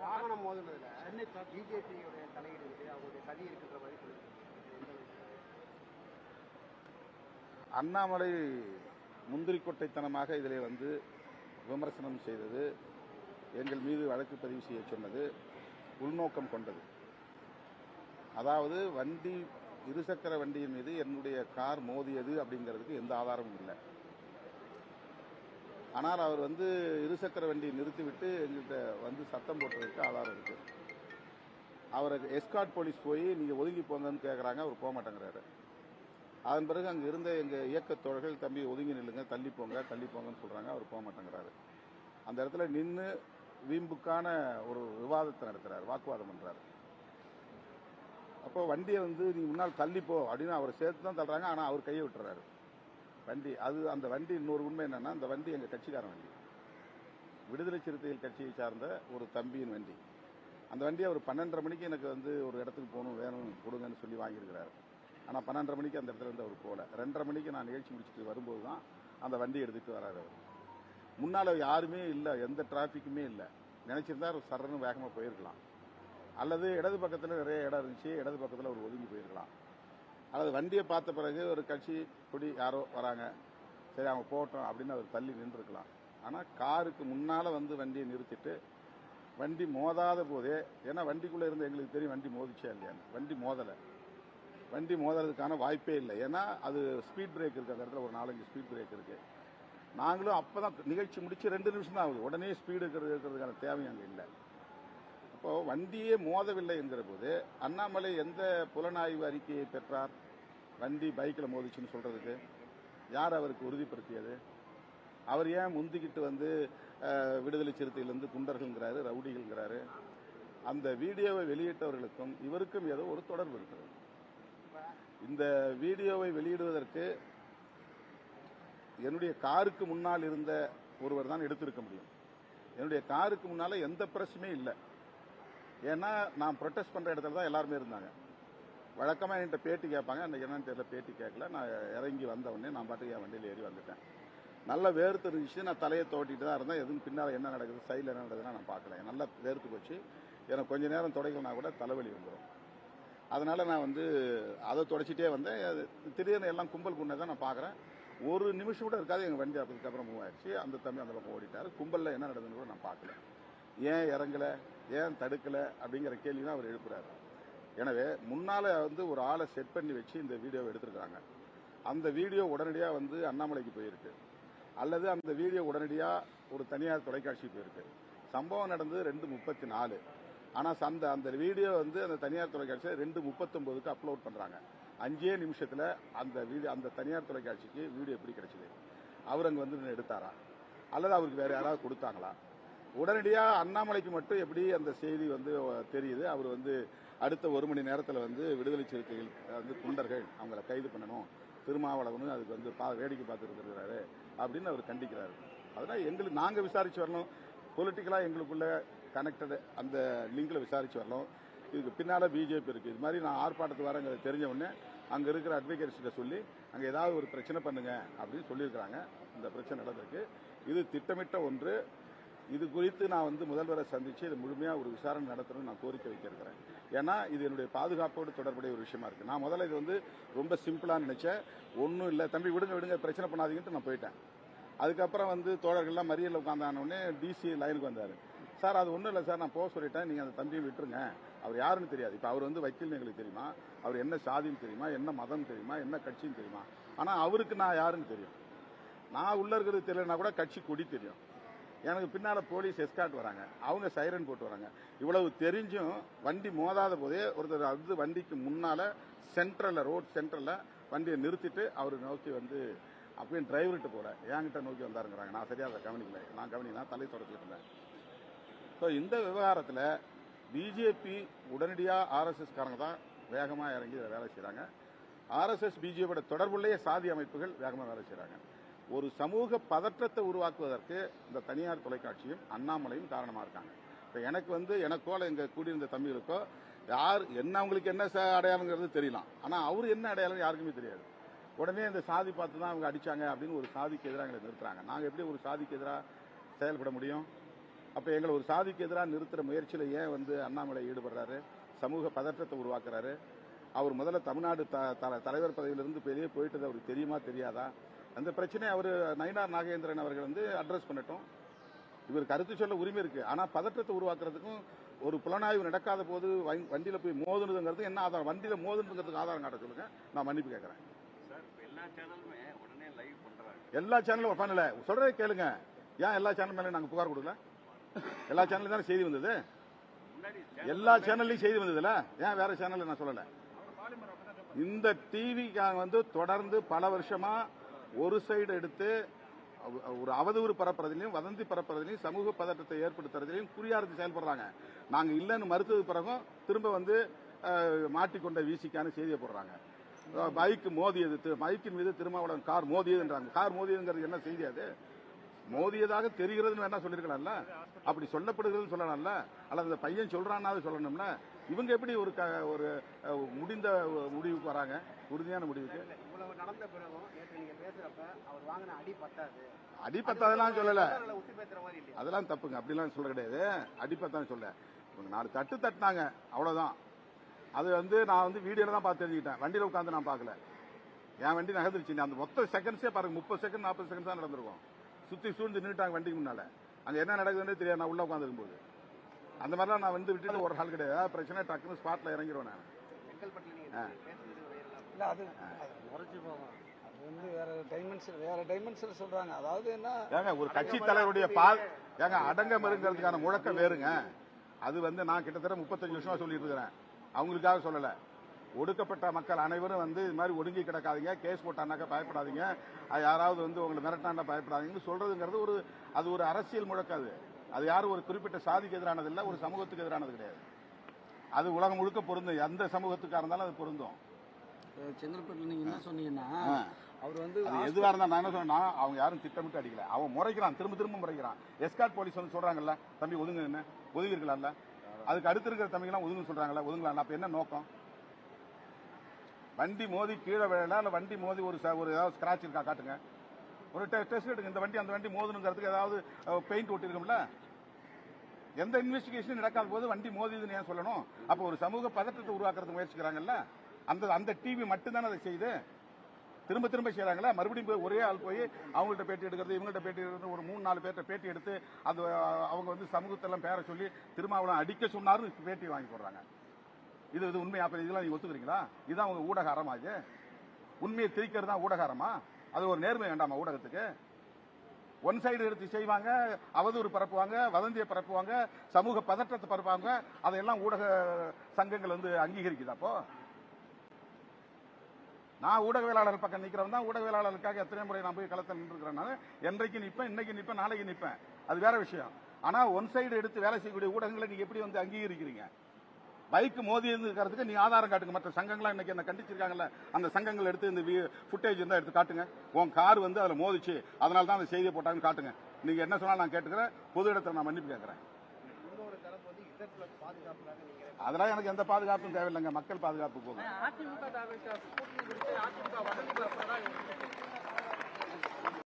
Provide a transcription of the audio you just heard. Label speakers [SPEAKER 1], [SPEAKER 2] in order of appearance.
[SPEAKER 1] வாகனம் மோதுனதுல
[SPEAKER 2] சென்னை
[SPEAKER 1] பிஜேபியோடைய தலையீடு இருக்கு அவங்களுடைய சதி இருக்குன்ற மாதிரி சொல்லியிருக்காங்க?
[SPEAKER 3] அண்ணாமலை முந்திரி கொட்டைத்தனமாக இதில் வந்து விமர்சனம் செய்தது எங்கள் மீது வழக்கு பதிவு செய்ய சொன்னது உள்நோக்கம் கொண்டது அதாவது வண்டி இருசக்கர வண்டியின் மீது என்னுடைய கார் மோதியது அப்படிங்கிறதுக்கு எந்த ஆதாரமும் இல்லை ஆனால் அவர் வந்து இருசக்கர வண்டியை நிறுத்திவிட்டு எங்கள்கிட்ட வந்து சத்தம் போட்டதுக்கு ஆதாரம் இருக்கு. அவரை எஸ்கார்ட் போலீஸ் போய் நீங்கள் ஒதுங்கி போங்கன்னு கேட்குறாங்க அவர் போக மாட்டேங்கிறாரு. அதன் பிறகு அங்கே இருந்த எங்கள் இயக்கத் தோழர்கள் தம்பி ஒதுங்கி நில்லுங்க தள்ளி போங்க தள்ளி போங்கன்னு சொல்கிறாங்க அவர் போக மாட்டேங்கிறாரு. அந்த இடத்துல நின்று வீம்புக்கான ஒரு விவாதத்தை நடத்துகிறார் வாக்குவாதம் பண்ணுறாரு அப்போ வண்டியை வந்து நீ முன்னால் தள்ளிப்போ அப்படின்னு அவரை சேர்த்து தான் தள்ளுறாங்க ஆனால் அவர் கையை விட்டுறாரு. வண்டி அது அந்த வண்டி இன்னொரு உண்மை என்னன்னா அந்த வண்டி எங்க கட்சிக்காரன் வண்டி. விடுதலை சிறுத்தைகள் கட்சியை சார்ந்த ஒரு தம்பியின் வண்டி. அந்த வண்டி அவர் பன்னெண்டரை மணிக்கு எனக்கு வந்து ஒரு இடத்துக்கு போகணும் வேணும் கொடுங்கன்னு சொல்லி வாங்கியிருக்கிறாரு. ஆனால் பன்னெண்டரை மணிக்கு அந்த இடத்துல இருந்து அவர் போகல. ரெண்டரை மணிக்கு நான் நிகழ்ச்சி முடிச்சுட்டு வரும்போது தான் அந்த வண்டி எடுத்துட்டு வராரு அவர். முன்னால் யாருமே இல்லை எந்த டிராஃபிக்குமே இல்லை. நினைச்சிருந்தா அவர் சரன்னு வேகமாக போயிருக்கலாம். அல்லது இடது பக்கத்தில் நிறைய இடம் இருந்துச்சு இடது பக்கத்தில் அவர் ஒதுங்கி போயிருக்கலாம். அல்லது வண்டியை பார்த்த பிறகு ஒரு கட்சி கொடி யாரோ வராங்க. சரி அவங்க போகட்டும் அப்படின்னு அவர் தள்ளி நின்றுருக்கலாம். ஆனால் காருக்கு முன்னால் வந்து வண்டியை நிறுத்திட்டு வண்டி மோதாத போதே ஏன்னா வண்டிக்குள்ளே இருந்து எங்களுக்கு தெரியும் வண்டி மோதிச்சா இல்லையான்னு வண்டி மோதலை. வண்டி மோதுறதுக்கான வாய்ப்பே இல்லை. ஏன்னா அது ஸ்பீட் பிரேக் இருக்குது அந்த இடத்துல ஒரு நாலஞ்சு ஸ்பீட் பிரேக் இருக்குது நாங்களும் அப்பதான் நிகழ்ச்சி முடித்து ரெண்டு நிமிஷம் தான் ஆகுது. உடனே ஸ்பீடு இருக்கிறது இருக்கிறதுக்கான தேவை அங்கே இல்லை. அப்போ வண்டியே மோதவில்லை என்கிற போது அண்ணாமலை எந்த புலனாய்வு அறிக்கையை பெற்றார்? வண்டி பைக்கில் மோதிச்சுன்னு சொல்றதுக்கு. யார் அவருக்கு உறுதிப்படுத்தியது? அவர் ஏன் முந்திக்கிட்டு வந்து விடுதலை சிறுத்தையிலிருந்து குண்டர்கள்ங்கிறாரு ரவுடிகள்ங்கிறாரு. அந்த வீடியோவை வெளியிட்டவர்களுக்கும் இவருக்கும் ஏதோ ஒரு தொடர்பு இருக்கிறது. இந்த வீடியோவை வெளியிடுவதற்கு என்னுடைய காருக்கு முன்னால் இருந்த ஒருவர் தான் எடுத்திருக்க முடியும். என்னுடைய காருக்கு முன்னால எந்த பிரச்சனையும் இல்லை. ஏன்னா நான் ப்ரொட்டஸ்ட் பண்ற இடத்துல தான் எல்லாருமே இருந்தாங்க. வழக்கமாக என்கிட்ட பேட்டி கேட்பாங்க. அன்றைக்கி என்னன்னு தெரியல பேட்டி கேட்கல. நான் இறங்கி வந்த உடனே நான் பாட்டுக்கு என் வண்டியில் ஏறி வந்துட்டேன். நல்ல வேர்த்து இருந்துச்சு. நான் தலையை தோட்டிட்டு தான் இருந்தேன். எதுவும் பின்னால் என்ன நடக்குது சைடில் என்ன நடக்குதுன்னா நான் பார்க்கல. நல்லா வேர்த்து போச்சு. எனக்கு கொஞ்ச நேரம் துடைக்கலனா கூட தலைவலி வந்துடும் அதனால நான் வந்து அதை தொடச்சிட்டே வந்தேன். அது திடீர்னு எல்லாம் கும்பல் குண்டை தான் நான் பார்க்குறேன். ஒரு நிமிஷம் கூட இருக்காது. எங்கள் வண்டி அதுக்கப்புறம் மூவ் ஆயிடுச்சு. அந்த தம்பி அந்த பக்கம் ஓடிட்டார். கும்பலில் என்ன நடக்குதுன்னு கூட நான் பார்க்கல. ஏன் இறங்கல? ஏன் தடுக்கலை? அப்படிங்கிற கேள்வி தான் அவர் எழுப்புறாரு. எனவே முன்னால வந்து ஒரு ஆளை செட் பண்ணி வச்சு இந்த வீடியோவை எடுத்திருக்காங்க அந்த வீடியோ உடனடியாக வந்து அண்ணாமலைக்கு போயிருக்கு. அல்லது அந்த வீடியோ உடனடியாக ஒரு தனியார் தொலைக்காட்சி போயிருக்கு. சம்பவம் நடந்தது ரெண்டு முப்பத்தி நாலு ஆனால் அந்த அந்த வீடியோ வந்து அந்த தனியார் தொலைக்காட்சியில் ரெண்டு முப்பத்தொம்போதுக்கு அப்லோட் பண்ணுறாங்க அஞ்சே நிமிஷத்தில் அந்த வீடியோ அந்த தனியார் தொலைக்காட்சிக்கு வீடியோ எப்படி கிடைச்சிது? அவர் அங்கே வந்து எடுத்தாரா? அல்லது அவருக்கு வேறு யாராவது கொடுத்தாங்களா? உடனடியாக அண்ணாமலைக்கு மட்டும் எப்படி அந்த செய்தி வந்து தெரியுது? அவர் வந்து அடுத்த ஒரு மணி நேரத்தில் வந்து விடுதலை சிறுத்தைகள் வந்து குண்டர்கள் அவங்கள கைது பண்ணணும். திருமாவளவனும் அதுக்கு வந்து பா வேடிக்கை பார்த்துட்டு இருக்கிறாரு அப்படின்னு அவர் கண்டிக்கிறாரு. அதனால் எங்களுக்கு நாங்கள் விசாரிச்சு வரணும். பொலிட்டிக்கலாக எங்களுக்குள்ள கனெக்டடு அந்த லிங்கில் விசாரிச்சு வரணும். இதுக்கு பின்னால் பிஜேபி இருக்குது இது மாதிரி நான் ஆர்ப்பாட்டத்துக்கு வரேங்கிறத தெரிஞ்ச உடனே அங்கே இருக்கிற அட்வொகேட்ஸ்கிட்ட சொல்லி அங்கே ஏதாவது ஒரு பிரச்சனை பண்ணுங்க அப்படின்னு சொல்லியிருக்கிறாங்க. இந்த பிரச்சனை நடந்திருக்கு. இது திட்டமிட்ட ஒன்று. இது குறித்து நான் வந்து முதல்வரை சந்திச்சு இது முழுமையாக ஒரு விசாரணை நடத்தணும்னு நான் கோரிக்கை வைக்கிறேன் ஏன்னா இது என்னுடைய பாதுகாப்போடு தொடர்புடைய ஒரு விஷயமா இருக்கு. நான் முதல்ல இது வந்து ரொம்ப சிம்பிளாக நினைச்சேன். ஒன்றும் இல்லை. தம்பி விடுங்க விடுங்க. பிரச்சனை பண்ணாதீங்கன்ட்டு நான் போயிட்டேன். அதுக்கப்புறம் வந்து தோழர்கள்லாம் மறியலில் உட்காந்தானோடனே டிசி லைனுக்கு வந்தார். சார் அது ஒன்றும் இல்லை சார். நான் போக சொல்லிட்டேன். நீங்கள் அந்த தம்பியை விட்டுருங்க. அவர் யாருன்னு தெரியாது. இப்போ அவர் வந்து வக்கீல் எங்களுக்கு தெரியுமா? அவர் என்ன சாதின்னு தெரியுமா? என்ன மதம் தெரியுமா? என்ன கட்சின்னு தெரியுமா? ஆனால் அவருக்கு நான் யாருன்னு தெரியும். நான் உள்ள இருக்கிறது தெரியலனா கூட கட்சி கொடி தெரியும். எனக்கு பின்னால போலீஸ் எஸ்கார்ட் வராங்க. அவங்க சைரன் போட்டு வராங்க. இவ்வளவு தெரிஞ்சும் வண்டி மோதாத போதே ஒருத்தர் அது வண்டிக்கு முன்னால சென்ட்ரல்ல ரோட் சென்ட்ரல்ல வண்டியை நிறுத்திட்டு அவர் நோக்கி வந்து அப்பயும் டிரைவர்கிட்ட போல என்கிட்ட நோக்கி வந்தாருங்கிறாங்க. நான் சரியாக அதை கவனிக்கல. நான் கவனிக்கலாம் தலை தொடச்சிட்டு இருந்தேன். ஸோ இந்த விவகாரத்தில் பிஜேபி உடனடியாக ஆர்எஸ்எஸ் காரங்க தான் வேகமாக இறங்கி வேலை செய்கிறாங்க ஆர்எஸ்எஸ் பிஜேபியோட தொடர்புள்ளே சாதி அமைப்புகள் வேகமாக வேலை செய்கிறாங்க ஒரு சமூக பதற்றத்தை உருவாக்குவதற்கு இந்த தனியார் தொலைக்காட்சியும் அண்ணாமலையும் காரணமாக இருக்காங்க. இப்போ எனக்கு வந்து எனக்கோ எங்கள் கூடியிருந்த தம்பிகளுக்கோ யார் என்ன அவங்களுக்கு என்ன ச- அடையாளங்கிறது தெரியலாம். ஆனால் அவர் என்ன அடையாளம் யாருக்குமே தெரியாது. உடனே இந்த சாதி பார்த்து தான் அவங்க அடிச்சாங்க அப்படின்னு ஒரு சாதிக்கு எதிராக எங்களை நிறுத்துறாங்க. நாங்கள் எப்படி ஒரு சாதிக்கு எதிராக செயல்பட முடியும்? அப்போ எங்களை ஒரு சாதிக்கு எதிராக நிறுத்துற முயற்சியில் ஏன் வந்து அண்ணாமலை ஈடுபடுறாரு? சமூக பதற்றத்தை உருவாக்குறாரு? அவர் முதல்ல தமிழ்நாடு த- த- தலைவர் பதவியிலிருந்து வெளியே போயிட்டது அவருக்கு தெரியுமா தெரியாதா? அந்த பிரச்சனையை அவர் நயினார் நாகேந்திரன் அவர்கள் வந்து அட்ரஸ் பண்ணட்டும். இவர் கருத்து சொல்ல உரிமை இருக்கு. ஆனா பதற்றத்தை உருவாக்குறதுக்கும் ஒரு புலனாய்வு நடக்காத போது வண்டி- வண்டியில போய் மோதுனதுங்கிறது என்ன ஆதாரம்? வண்டியில மோதுனதுங்கிறதுக்கு ஆதாரம் காட்ட சொல்லுங்க. நான் மன்னிப்பு கேட்கறேன்.
[SPEAKER 2] எல்லா சேனலுமே
[SPEAKER 3] பண்ணல சொல்றதை கேளுங்க. ஏன் எல்லா சேனல் மேலே நாங்க புகார் கொடுக்கல? எல்லா சேனலும் தானே செய்தி வந்தது? எல்லா சேனல்லையும் செய்தி வந்ததுல? ஏன் வேற சேனல்ல நான் சொல்லல? இந்த டிவி வந்து தொடர்ந்து பல வருஷமா ஒரு சைடு எடுத்து ஒரு அவதூறு பரப்புறதுலையும் வதந்தி பரப்புறதுலையும் சமூக பதற்றத்தை ஏற்படுத்துறதுலையும் குறியாருக்கு செயல்படுறாங்க. நாங்க இல்லைன்னு மறுத்தது பிறகும் திரும்ப வந்து மாட்டிக்கொண்ட வீசிக்கான செய்தியை போடுறாங்க. பைக் மோதியது பைக்கின் மீது திருமாவளவன் கார் மோதியதுன்றாங்க. கார் மோதியதுங்கிறது என்ன செய்தி அது? மோதியதாக தெரிகிறதுன்னு வேணா சொல்லிருக்கலாம்ல? அப்படி சொல்லப்படுகிறதுன்னு சொல்லலாம்ல? அல்லது அந்த பையன் சொல்றான்னாவது சொல்லணும்ல? இவங்க எப்படி ஒரு ஒரு முடிந்த முடிவுக்கு வராங்க? உறுதியான முடிவுக்கு.
[SPEAKER 1] இவ்வளவு நடந்த பிறகும் நேற்று நீங்க பேசுறப்ப அவர் வாங்கின அடி பத்தாது.
[SPEAKER 3] அடிப்பத்தாதெல்லாம் சொல்லல. அதெல்லாம் தப்புங்க. அப்படிலாம் சொல்ல கிடையாது. அடிப்பத்தான் சொல்ல. இவங்க நாலு தட்டு தட்டினாங்க. அவ்வளவுதான். அது வந்து நான் வந்து வீடியோல தான் பார்த்து தெரிஞ்சுக்கிட்டேன். வண்டியில உட்காந்து நான் பார்க்கல. என் வண்டி நகர்ந்துருச்சு. அந்த மொத்த செகண்ட்ஸே பாருங்க. முப்பது செகண்ட் நாற்பது செகண்ட் தான் நடந்திருக்கும். சுத்தி சூழ்ந்து நின்றுட்டாங்க வண்டிக்கு முன்னால. அங்க என்ன நடக்குதுன்னு தெரியாது. நான் உள்ள உட்காந்துருக்கும் போது அந்த மாதிரிலாம் நான் வந்து விட்டுட்டு ஒரு ஆள் கிடையாது. ஏதாவது பிரச்சனை டக்குன்னு ஸ்பாட்ல இறங்கிடுவேன் நான்.
[SPEAKER 4] இல்ல முறைச்சு அது வந்து வேற டைமென்ஷன் வேற டைமென்ஷன் சொல்றாங்க. அதாவது என்ன?
[SPEAKER 3] ஏங்க ஒரு கட்சி தலைவருடைய பால் ஏங்க அடங்க மருங்கிறதுக்கான முழக்கம் வேறுங்க. அது வந்து நான் கிட்டத்தட்ட முப்பத்தஞ்சு வருஷமா சொல்லிட்டு இருக்கிறேன். அவங்களுக்காக சொல்லல. ஒடுக்கப்பட்ட மக்கள் அனைவரும் வந்து இது மாதிரி ஒடுங்கி கிடக்காதீங்க கேஸ் போட்டானாக்கா பயப்படாதீங்க யாராவது வந்து உங்களை மிரட்டாண்டா பயப்படாதீங்கன்னு சொல்றதுங்கிறது ஒரு அது ஒரு அரசியல் முழக்கம் அது. யாரும் ஒரு குறிப்பிட்ட சாதிக்கு எதிரானது இல்ல ஒரு சமூகத்துக்கு எதிரானது கிடையாது. அது உலகம் முழுக்க பொருந்தும். எந்த சமூகத்துக்காக இருந்தாலும் அது பொருந்தும்.
[SPEAKER 4] செங்கல்பட்டுல நீங்க என்ன சொன்னீங்கன்னா. அவர் வந்து
[SPEAKER 3] அது எதுவா இருந்தா நான் என்ன சொன்னா அவங்க யாரும் திட்டமிட்டு அடிக்கல. அவன் முறைக்கிறான் திரும்ப திரும்ப முறைக்கிறான். எஸ்கார்ட் போலீஸ் வந்து சொல்றாங்கல்ல தம்பி ஒதுங்க என்ன? ஒதுங்கி இருக்கலாம்ல அதுக்கு அடுத்து இருக்கிற தம்பிங்கெல்லாம் ஒதுங்க சொல்றாங்கல்ல ஒதுங்கலாம் அப்ப என்ன நோக்கம்? வண்டி மோதி கீழே விழலாம் இல்ல வண்டி மோதி ஒரு ஒரு ஏதாவது ஸ்கிராச் இருக்கா? காட்டுங்க. ஒரு டெஸ்ட் எடுங்க. இந்த வண்டி அந்த வண்டி மோதணுங்கிறதுக்கு ஏதாவது பெயிண்ட் ஒட்டிருக்கும்ல? எந்த இன்வெஸ்டிகேஷனும் நடக்காத போது வண்டி மோதிதுன்னு ஏன் சொல்லணும்? அப்போ ஒரு சமூக பதற்றத்தை உருவாக்குறதுக்கு முயற்சிக்கிறாங்கல்ல? அந்த அந்த டிவி மட்டும்தானே அதை செய்யுது? திரும்ப திரும்ப செய்றாங்களா? மறுபடியும் போய் ஒரே ஆள் போய் அவங்கள்ட்ட பேட்டி எடுக்கிறது இவங்கள்ட்ட பேட்டி எடுக்கிறது ஒரு மூணு நாலு பேர்ட்ட பேட்டி எடுத்து அது அவங்க வந்து சமூகத்தெல்லாம் பேர சொல்லி திருமாவளவன் அடிக்க சொன்னாரு பேட்டி வாங்கி போடுறாங்க. இது இது உண்மையா இதெல்லாம் நீங்க ஒத்துக்கிறீங்களா? இதுதான் உங்க ஊடக அறமா இது? உண்மையை திரிக்கிறது தான் ஊடக அறமா அது ஒரு நேர்மை வேண்டாமா ஊடகத்துக்கு? ஒன் சைடு எடுத்து செய்வாங்க அவதூறு பரப்புவாங்க வதந்தியை பரப்புவாங்க சமூக பதற்றத்தை பரப்புவாங்க அதையெல்லாம் ஊடக சங்கங்கள் வந்து அங்கீகரிக்குது அப்போ? நான் ஊடகவியலாளர் பக்கம் நிற்கிறவன் தான் ஊடகவியலாளருக்காக எத்தனை முறை நான் போய் களத்தில் நின்றுக்கிறேன் நான். என்றைக்கு நிற்பேன் இன்னைக்கு நிற்பேன் நாளைக்கு நிற்பேன். அது வேற விஷயம். ஆனா ஒன் சைடு எடுத்து வேலை செய்யக்கூடிய ஊடகங்களை நீங்க எப்படி வந்து அங்கீகரிக்கிறீங்க? பைக் மோதி இருக்கிறதுக்கு நீ ஆதாரம் காட்டுங்க. மற்ற சங்கங்கள்லாம் இன்னைக்கு என்ன கண்டிச்சிருக்காங்கல்ல அந்த சங்கங்கள் எடுத்து இந்த ஃபுட்டேஜ் இருந்தால் எடுத்து காட்டுங்க. உன் கார் வந்து அதில் மோதிச்சு அதனால தான் அந்த செய்தியை போட்டாங்கன்னு காட்டுங்க. நீங்க என்ன சொன்னாலும் நான் கேட்டுக்கிறேன். பொது இடத்துல நான் மன்னிப்பு கேட்கறேன். அதெல்லாம் எனக்கு எந்த பாதுகாப்பும் தேவையில்லைங்க. மக்கள் பாதுகாப்பு போதும்